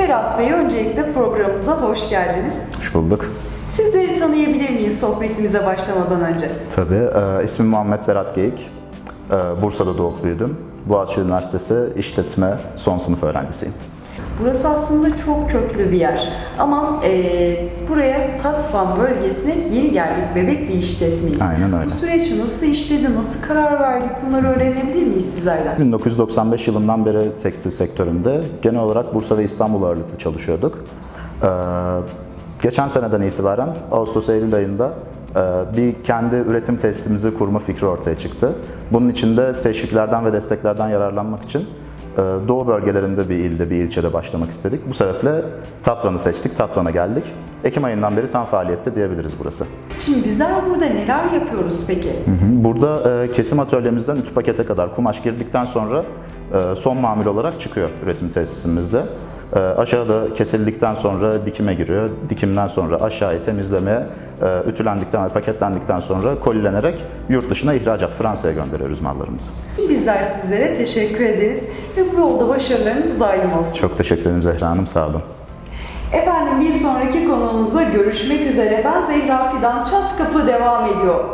Berat Bey öncelikle programımıza hoş geldiniz. Hoş bulduk. Sizleri tanıyabilir miyiz sohbetimize başlamadan önce? Tabii. E, ismim Muhammed Berat Geyik. E, Bursa'da doğup büyüdüm. Boğaziçi Üniversitesi İşletme son sınıf öğrencisiyim. Burası aslında çok köklü bir yer. Ama buraya Tatvan bölgesine yeni geldik. Bebek bir işletmeyiz. Aynen öyle. Bu süreç nasıl işledi, nasıl karar verdik bunları öğrenebilir miyiz sizlerden? 1995 yılından beri tekstil sektöründe genel olarak Bursa ve İstanbul ağırlıklı çalışıyorduk. E, geçen seneden itibaren Ağustos-Eylül ayında e, bir kendi üretim tesisimizi kurma fikri ortaya çıktı. Bunun için de teşviklerden ve desteklerden yararlanmak için Doğu bölgelerinde bir ilde, bir ilçede başlamak istedik. Bu sebeple Tatvan'ı seçtik, Tatvan'a geldik. Ekim ayından beri tam faaliyette diyebiliriz burası. Şimdi bizler burada neler yapıyoruz peki? Burada e, kesim atölyemizden ütü pakete kadar kumaş girdikten sonra e, son mamul olarak çıkıyor üretim tesisimizde. E, aşağıda kesildikten sonra dikime giriyor. Dikimden sonra aşağıya temizlemeye, ütülendikten ve paketlendikten sonra kolilenerek yurt dışına ihracat Fransa'ya gönderiyoruz mallarımızı. Bizler sizlere teşekkür ederiz ve bu yolda başarılarınız daim olsun. Çok teşekkür ederim Zehra Hanım, sağ olun. Efendim bir sonraki konuğumuzla görüşmek üzere. Ben Zehra Fidan Çat Kapı devam ediyor.